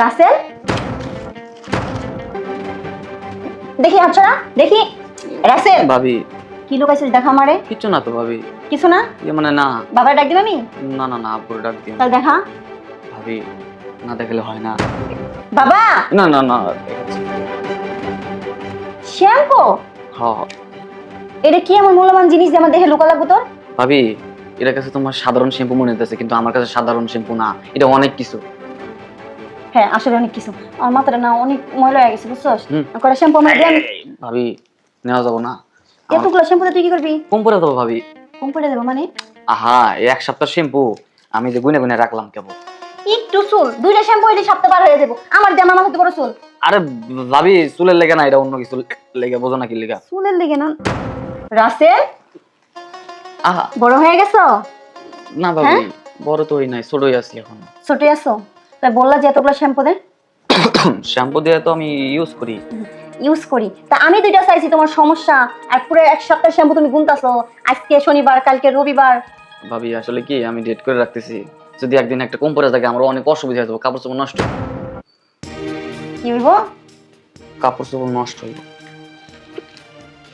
রাসেল? দেখি আচ্ছা দেখি। রাসেল ভাবি। কি লুকাইছিস দেখা আমারে। কিচ্ছু না তো ভাবি। কিছু না? ইয়ে মানে না। বাবা ডাক দিবে আমি? না না না আব্বুর ডাক দিও। তাহলে দেখা। ভাবি না দেখলে হয় না। বাবা! না না না শ্যাম্পু? হ। এটা কি এমন মূল্যবান জিনিস যে আমার দেখে লুকা লাগবো তোর? ভাবি এটার কাছে তোমার সাধারণ শ্যাম্পু মনে হতেছে কিন্তু আমার কাছে সাধারণ শ্যাম্পু না। এটা অনেক কিছু। হ্যাঁ আসলে অনেক কিছু। আমার মাথাটা না অনেক ময়লা হয়ে গেছে বুঝছস। করে শ্যাম্পু আমার দেন। ভাবি নেওয়া যাব না। এতগুলো শ্যাম্পু তুই কি করবি? কম করে দেবো ভাবি? কম করে দেবো মানে? আহা এই এক সপ্তাহ শ্যাম্পু। আমি যে গুনে গুনে রাখলাম কেবল। একটু চুল দুইটা শ্যাম্পু হইলে সপ্তাহ পার হয়ে যাব। আমার দিয়ে আমার মাথাতে বড় চুল। আরে ভাবি চুলের লেগে না এটা অন্য কিছু লেগে বোঝো না কি লেগে। চুলের লেগে না। রাসেল? আহা। বড় হয়ে গেছো? না ভাবি বড় তো হই নাই ছোটই আছি এখন। ছোটই আছো? তাই বললা যে এতগুলো শ্যাম্পু দে। শ্যাম্পু দিয়ে তো আমি ইউজ করি। ইউজ করি। তা আমি দুইটা চাইছি তোমার সমস্যা। আর পুরো এক সপ্তাহ শ্যাম্পু তুমি গুনতাছো। আজকে শনিবার কালকে রবিবার। ভাবি আসলে কি আমি ডেট করে রাখতেছি। যদি একদিন একটা কম পরে থাকে আমার অনেক অসুবিধা হয়ে যাবে কাপড় চোপড় নষ্ট কি বলব? কাপড় চোপড় নষ্ট হইব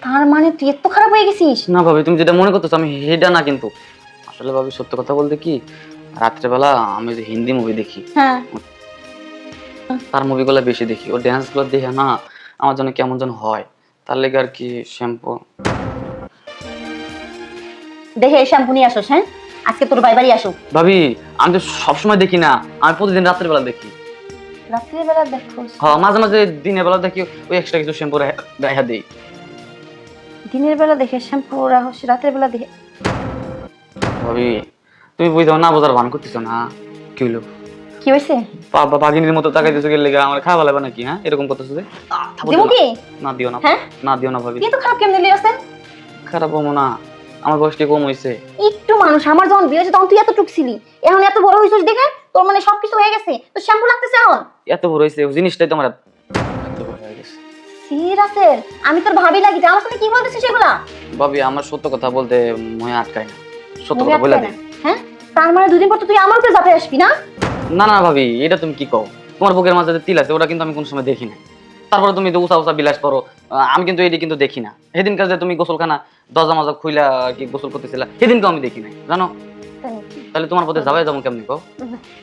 তার মানে তুই এত খারাপ হয়ে গেছিস? না ভাবি তুমি যেটা মনে করতেছো আমি হেডা না কিন্তু। আসলে ভাবি সত্য কথা বলতে কি রাত্রেবেলা আমি যে হিন্দি মুভি দেখি হ্যাঁ। তার মুভিগুলো বেশি দেখি। ও ড্যান্সগুলো দেখে না আমার জন্য কেমন যেন হয়। তার লেগে আর কি শ্যাম্পু দেখে এই শ্যাম্পু নিয়ে আসো হ্যাঁ? আজকে তোর বাই বাড়ি আসো ভাবি আমি তো সবসময় দেখি না আমি প্রতিদিন রাত্রেবেলা দেখি। রাত্রিবেলা দেখো হ্যাঁ মাঝে মাঝে দিনের বেলা দেখি ওই এক্সট্রা কিছু শ্যাম্পু রেখা দিই। দিনের বেলা দেখে শ্যাম্পু রাখস রাতের বেলা দেখে ভাবি তুমি বুঝতে না বোঝার ভান করতেছো না। কি হলো কি হয়েছে পা- পা- পাগিনীর মতো তাকাইতেছো গেলে আমার খাওয়া লাগবে নাকি হ্যাঁ? এরকম করতেছো যে। দেবো দিও কি? না। দিও না। হ্যাঁ? না দিও না ভাবি। তুই তো খারাপ কেমন দিলি রাসেল খারাপ হব না। আমার বয়স কি কম হয়েছে একটু মানুষ আমার যখন বিয়ে হয়েছে তখন তুই এত ছিলি। এখন এত বড় হয়েছিস দেখে তোর মানে সবকিছু হয়ে গেছে। তো শ্যাম্পু লাগতেছে এখন? এত বড় হয়েছে ওই জিনিসটাই তোমার এত বড় গেছে। সি রাসেল আমি তোর ভাবি লাগি আমার সাথে কি বলতেছিস সেগুলা ভাবি আমার সত্য কথা বলতে মনে আটকায় না। সত্য কথা বলে না, হ্যাঁ? তার মানে দুদিন পর তো তুই আমার উপরে যাতে আসবি না? না না ভাবি এটা তুমি কি কও? তোমার বুকের মাঝে যে তিল আছে ওটা কিন্তু আমি কোন সময় দেখি না তারপরে তুমি তো উষা উষা বিলাস করো আমি কিন্তু এটি কিন্তু দেখি না। সেদিনকার যে তুমি গোসলখানা দরজা মাজা খুইলা কি গোসল করতেছিলা সেদিনকে আমি দেখি নাই জানো? তাহলে তোমার পথে যাবে যেমন কেমনি কও?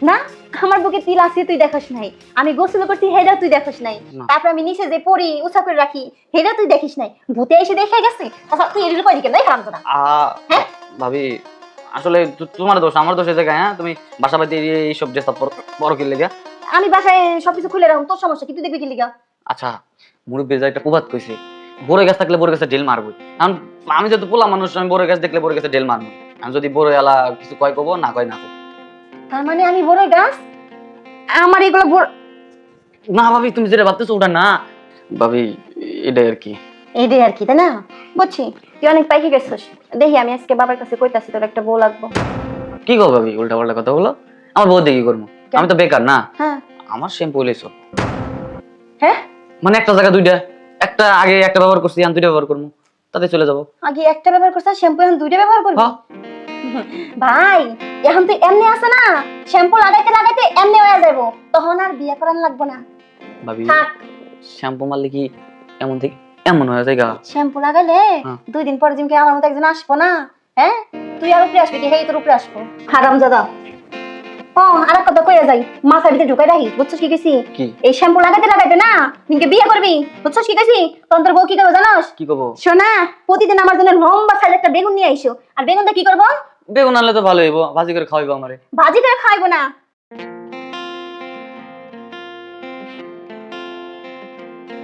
না আমার বুকে তিল আছে তুই দেখাস নাই। আমি গোসল করছি হেডা তুই দেখাস নাই। না। তারপর আমি নিচে যে পড়ি উষা করে রাখি হেডা তুই দেখিস নাই। ভূতে এসে দেখে গেছে? তাছাড়া তুই এদিকে কই দিকে? নাই খারাপ না আহ, হ্যাঁ? ভাবি আসলে তোমার দোষ আমার দোষের জায়গায় হ্যাঁ? তুমি বাসা বাড়িতে এই- এইসব ড্রেস বড় কিনলে গা আমি বাসায় সবকিছু খুলে রাখুন তোর সমস্যা কি? তুই দেখবি কি লিগা? আচ্ছা মুরব্বী যা একটা প্রবাদ কইছে বড় গাছ থাকলে বড় গাছে ঢেল মারবো। কারণ আমি যেহেতু পোলা মানুষ আমি বড় গাছ দেখলে বড় গাছে ঢেল মারবো। আমি যদি বড় এলা কিছু কয় কব না কয় না কব। তার মানে আমি বড় গাছ? আমার এগুলো না ভাবি তুমি যেটা ভাবতেছো ওটা না। ভাবি এটাই আর কি। এই রে আর কি তাই না? বুঝছি। তুই অনেক পাইকে গেছিস। দেখি আমি আজকে বাবার কাছে কইতাছি তোর একটা বউ লাগবো। কি কো ভাবি উল্টা পাল্টা কথা বলো? আমার বউ দেখি করব। আমি তো বেকার না? হ্যাঁ। আমার শ্যাম্পু লেছো হ্যাঁ? মানে একটা জায়গা দুইটা। একটা আগে একটা ব্যবহার করছি আমি দুইটা ব্যবহার করব। তাতে চলে যাব। আগে একটা ব্যবহার করছিস শ্যাম্পু এখন দুইটা ব্যবহার করবি? ভাই এখন তো এমনি আছে না? শ্যাম্পু লাগাইতে লাগাইতে এমনি হয়ে যাব। তখন আর বিয়ে করার লাগবো না। ভাবি শ্যাম্পু মারলে কি এমন থেকে এমন হয়ে যায় গা। শ্যাম্পু লাগালে হ্যাঁ। দুই দিন পরে জিমকে আমার মতো একজন আসব না হ্যাঁ? তুই আর উপরে আসবি কি হেই তোর উপরে আসব। হারাম দাদা ও আর কথা কইয়া যাই মাথার ভিতরে ঢুকাই রাখি বুঝছিস কি গেছি কি? এই শ্যাম্পু লাগাইতে লাগাইতে না বিয়ে করবি বুঝছিস কি গেছি তখন তোর বউ কি করব জানোস? কি করব? শোনা প্রতিদিন আমার জন্য লম্বা সাইজ একটা বেগুন নিয়ে আইসো। আর বেগুনটা কি করব? বেগুন আনলে তো ভালো হইব ভাজি করে খাওয়াইবো আমারে। ভাজি করে খাইবো না।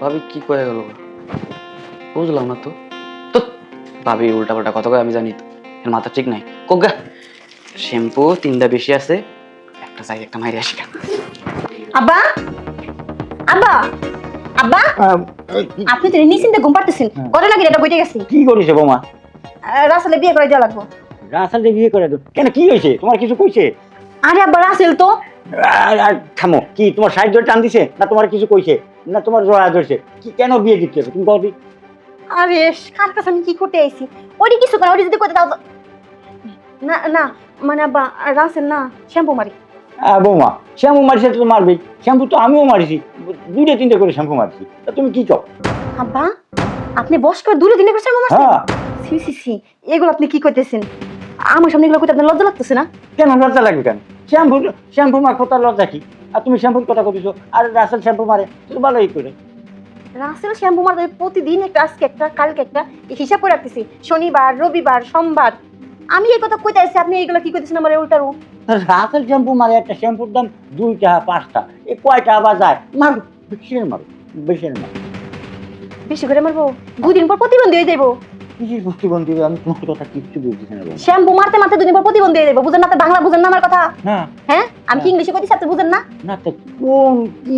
ভাবি কি কয়ে গেল? বুঝলাম না তো। তো ভাবি উল্টা পাল্টা কথা কয় আমি জানি তো। এর মাথা ঠিক নাই। কোগা শ্যাম্পু তিনটা বেশি আছে। একটা চাই একটা মাইরে আসি। আব্বা? আব্বা? আব্বা? আপনি তো নিশ্চিন্তে ঘুম পারতেছেন করে নাকি এটা বইতে গেছি। কি করেছে বোমা? রাসেলে বিয়ে করে দেওয়া লাগবো। রাসাল বিয়ে করে দাও কেন কি হয়েছে তোমার কিছু কইছে? আরে আব্বা রাসেল তো। আর থামো। কি তোমার সাহায্য টান দিছে? না তোমার কিছু কইছে? না তোমার জয়া ধরছে? কি কেন বিয়ে দিতে হবে? তুমি কবি আরে কার কাছে আমি কি করতে আইছি? ওটি কিছু করে ওটি যদি করতে দাও না না মানে আব্বা রাসেল না শ্যাম্পু মারি। বৌমা শ্যাম্পু মারিছে তো মারবেই শ্যাম্পু তো আমিও মারিছি। দুইটা তিনটা করে শ্যাম্পু মারছি। তা তুমি কি কও? আব্বা আপনি বস করে দূরে দিনে করছেন আমার হ্যাঁ। সি সি সি এগুলো আপনি কি করতেছেন আমার সামনে এগুলো করতে আপনার লজ্জা লাগতেছে না? কেন লজ্জা লাগবে কেন? শ্যাম্পু শ্যাম্পু মারবো তার লজ্জা কি? আর তুমি শ্যাম্পুর কথা কইছো আর রাসেল শ্যাম্পু মারে ভালোই করে। রাসেল শ্যাম্পু মারতে প্রতিদিন একটা আজকে একটা কালকে একটা হিসাব করে রাখতেছি। শনিবার রবিবার সোমবার। আমি এই কথা কইতে আসছি আপনি এইগুলো কি করতেছেন আমার উল্টারু রাসেল শ্যাম্পু মারে একটা শ্যাম্পুর দাম দুইটা পাঁচটা। এ কয়টা আবার যায়? মারো বেশি মারো বেশি মারো। বেশি করে মারবো? দুদিন পর প্রতিবন্ধী হয়ে যাব কিসের প্রতিবন্ধী আমি তোমার কথা কিচ্ছু বলতেছি না শ্যাম্পু মারতে মারতে দুদিন পর প্রতিবন্ধী হয়ে যাব বুঝেন না বাংলা বুঝেন না আমার কথা? না। হ্যাঁ? আমি কি ইংলিশে কইতেছি আপনি বুঝেন না? না তো কোন কি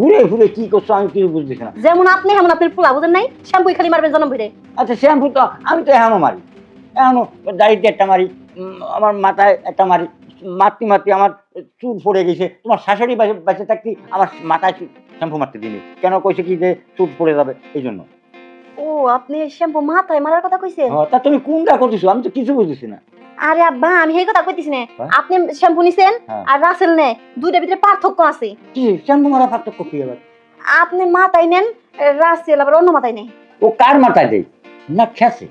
ঘুরে ঘুরে কি করছ আমি কিছু বুঝতেছি না। যেমন আপনি যেমন আপনার পোলা বুঝেন নাই? শ্যাম্পু খালি মারবেন জনম ভিড়ে আচ্ছা শ্যাম্পু তো আমি তো এখনও মারি। এখনও দাড়িতে একটা মারি আমার মাথায় একটা মারি মারতে মারতে আমার চুল পড়ে গেছে। তোমার শাশুড়ি বাসে বাসে থাকতে আমার মাথায় শ্যাম্পু মারতে দিনি কেন কইছে কি যে চুল পড়ে যাবে এই জন্য? ও আপনি শ্যাম্পু মাথায় মারার কথা কইছেন? হ্যাঁ, তা তুমি কোনটা করতেছো? আমি তো কিছু বুঝতেছি না। আরে আব্বা আমি এই কথা কইতেছি না। হ্যাঁ? আপনি শ্যাম্পু নিছেন হ্যাঁ। আর রাসেল নে দুইটার ভিতরে পার্থক্য আছে। কি শ্যাম্পু মারা পার্থক্য কি আবার? আপনি মাথায় নেন রাসেল আবার অন্য মাথায় নেই ও কার মাথায় দেয়? না খেসে।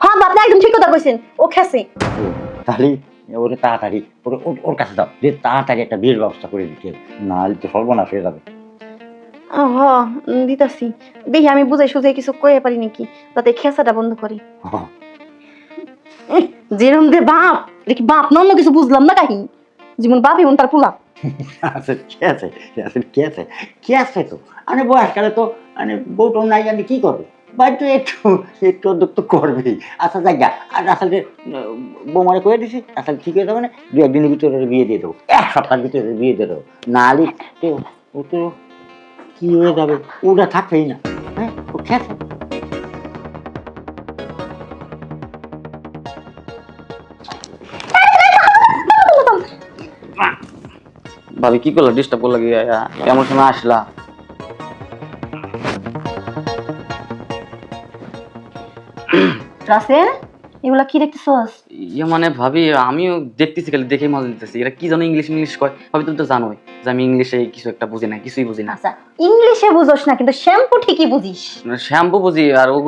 হ্যাঁ আপনি একদম ঠিক কথা কইছেন ও ও, তাহলে ওরে তাড়াতাড়ি ওরে ওর- কাছে দাও। যে তাড়াতাড়ি একটা বিয়ের ব্যবস্থা করে দিতে না হলে তো সর্বনাশ হয়ে যাবে। হ দিতাছি। দেখি আমি বুঝাই সুঝাই কিছু কয়ে পারি নাকি তাতে খেসাটা বন্ধ করি। হ্যাঁ। যেরম দে বাপ, দেখি বাপ না অন্য কিছু বুঝলাম না কাহিনী যেমন বাপ, এমন তার পোলা। আছে, কে আছে? আছে? কে আছে? কে আছে তো? মানে বয়সকালে তো মানে বউটো নাই জানি কি করবে? বাড়িতে একটু একটু অদ্যুক তো করবেই আচ্ছা জায়গা আর আসলে বৌমারে করে দিছি আসলে ঠিক হয়ে যাবে না? দু একদিনের ভিতরে বিয়ে দিয়ে দেবো। এক সপ্তাহের ভিতরে বিয়ে দিয়ে দেবো। নাহলে তো, ও তো, কি হয়ে যাবে? ওটা থাকবেই না। হ্যাঁ? ও খেয়েছে ভাবি কি করলা? ডিস্টার্ব করলা কি? এমন সময় আসলা? রাসেল এগুলা কি দেখতেছস? ইয়ে মানে ভাবি আমিও দেখতেছি খালি দেখে মজা নিতেছি এরা কি জানো ইংলিশ ইংলিশ কয়? ভাবি তুমি তো জানোই যে আমি ইংলিশে কিছু একটা বুঝি না কিছুই বুঝি না। আচ্ছা ইংলিশে বুঝোস না কিন্তু শ্যাম্পু ঠিকই বুঝিস। শ্যাম্পু বুঝি আর ও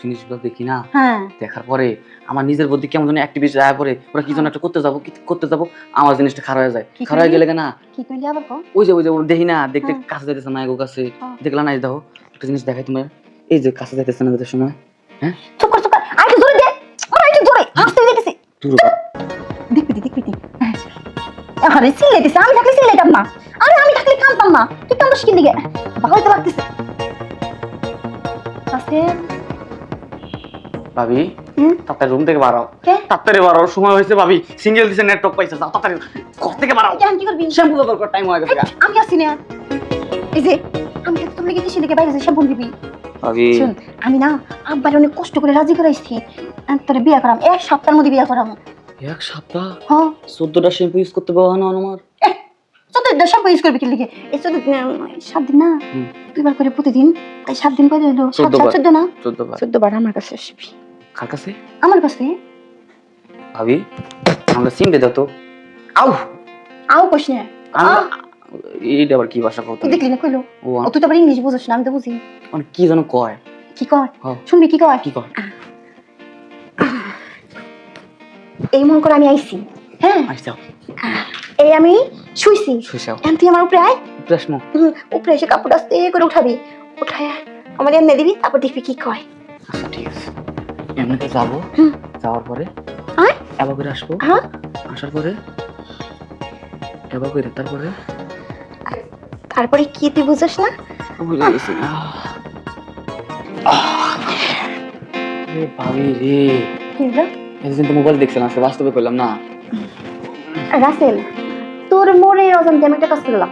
জিনিসগুলো দেখি না হ্যাঁ। দেখার পরে আমার নিজের বুদ্ধি কেমন যেন অ্যাক্টিভিটি আয় পরে ওরা কি যেন একটা করতে যাব? কি করতে যাব? আমার জিনিসটা খারাপ হয়ে যায়। খারাপ হয়ে গেলে না কি কইলি আবার কও? ওই যে ওই যে ওর দেখি না দেখতে হ্যাঁ। কাছে যাইতেছে না এগো কাছে। হ্যাঁ। দেখলা না দেখো একটা জিনিস দেখাই তোমার এই যে কাছে যাইতেছে না যাইতে সময় চুপ কর চুপ কর। আর একটু জোরে দে। আর একটু জোরে আসতে দিতেছি দূর দেখবি দেখবি আরে সিলেটিস আমি থাকলে সিলেটাম না। আরে আমি থাকলে কামতাম না। তুই কামতাস কি দিকে ভালোই তো লাগতেছে। রাসেল ভাবি তাড়াতাড়ি রুম থেকে বাড়াও। তাড়াতাড়ি বাড়াও সময় হয়েছে ভাবি। সিঙ্গেল দিছে নেটওয়ার্ক পাইছে যাও তাড়াতাড়ি ঘর থেকে বাড়াও। কেন কি করবি শ্যাম্পু দরকার টাইম হয়ে গেছে আমি আসছি না। এই যে আমি তো তুমি কি দিকে বাইরে শ্যাম্পু দিবি ভাবি। শুন আমি না আব্বার অনেক কষ্ট করে রাজি করাইছি। তোরে বিয়া করাম এক সপ্তাহের মধ্যে বিয়া করাম। এক সপ্তাহ? হ্যাঁ। চোদ্দটা শ্যাম্পু ইউজ করতে পারব না আমার। শ্যাম্পু ইউজ করবি কি লিখে এই চোদ্দ সাত দিন না। দুইবার করে প্রতিদিন তাই সাত দিন করে দিল সাত চোদ্দ সাত বার। চোদ্দ না? চোদ্দ বার আমার কাছে আসবি। কার কাছে আমার কাছে? ভাবি আমরা দাও তো। আউ! না। এইটা আবার কি ভাষা কথা দেখলি না কইলো? ও তুই তো আবার ইংলিশ বুঝছ না আমি তো বুঝি। মানে কি যেন কয়? কি কয়। শুনবি কি কয়? কি কয়? এই মন করে আমি আইছি হ্যাঁ? আইসাও এই আমি শুইছি। শুইসাও এখন তুই আমার উপরে আয়। প্রশ্ন উপরে এসে কাপড় আস্তে করে উঠাবি। উঠায় আমার এনে দিবি তারপর দেখবি কি কয়। এমনিতে যাব। যাওয়ার পরে এবার করে আসব। হ্যাঁ? আসার পরে এবার করে তারপরে? তারপরে কি তুই বুঝছ না? বুঝে গেছি। ভাবি রে। এতদিন তো মোবাইল দেখছিলাম আজকে বাস্তবে করলাম না। রাসেল তোর মনে অজান্তে আমি একটা কাজ করলাম।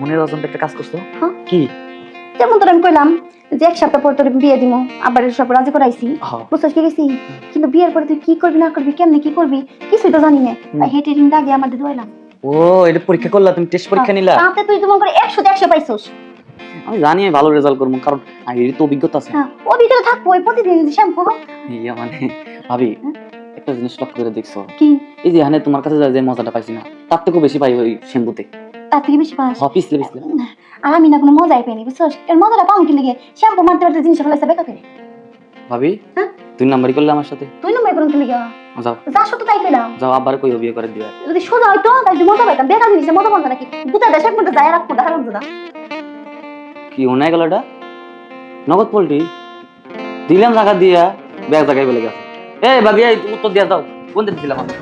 মনের অজান্তে একটা কাজ করছ? হ্যাঁ। কি? যেমন তোর আমি কইলাম যে এক সপ্তাহ পর তোর বিয়ে দিব আবার সব রাজি করাইছি। বুঝছিস কি গেছি কিন্তু বিয়ের পরে তুই কি করবি না করবি কেমনে কি করবি? কিছুই তো জানি না। তাই হেঁটে রিংটা আগে আমাদের দোয়াইলাম। ও এটা পরীক্ষা করলা তুমি টেস্ট পরীক্ষা নিলা? তাতে তুই তোমার করে একশো একশো পাইছোস। আমি জানি আমি ভালো রেজাল্ট করব কারণ আগের তো অভিজ্ঞতা আছে। ভিতরে থাকব প্রতিদিন শ্যাম্পু ইয়া মানে ভাবি একটা জিনিস লক্ষ্য করে দেখছ। কি? এই যে এখানে তোমার কাছে যা- যে মজাটা পাইছি না তার থেকেও বেশি পাই ওই শ্যাম্পুতে। তার থেকে বেশি পাস হ পিছলে পিছলে আর কোনো মজাই পাইনি বুঝছস? এর মজাটা পাও কি লেগে শ্যাম্পু মারতে মারতে জিনিস ফেলাইছে বেকা করে ভাবি হ্যাঁ? তুই নাম্বারই করলে আমার সাথে। তুই নম্বর করুন কি লেগে। যাও। যা সত্য তাই কইলাম। যাও আবার কই বিয়ে করে দিবা যদি সোজা হইতো তাই একটু মজা পাইতাম। বেকা জিনিসে মজা পান্তা নাকি? গুতা দেশ মধ্যে যায় রাখব দেখালাম দাদা কি অন্যায় গেল নগদ পোল্ট্রি? দিলাম জায়গা দিয়া ব্যাগ জায়গায় বলে গেছে। এ ভাবি এই উত্তর দিয়া দাও কোন দিন দিলাম আমি?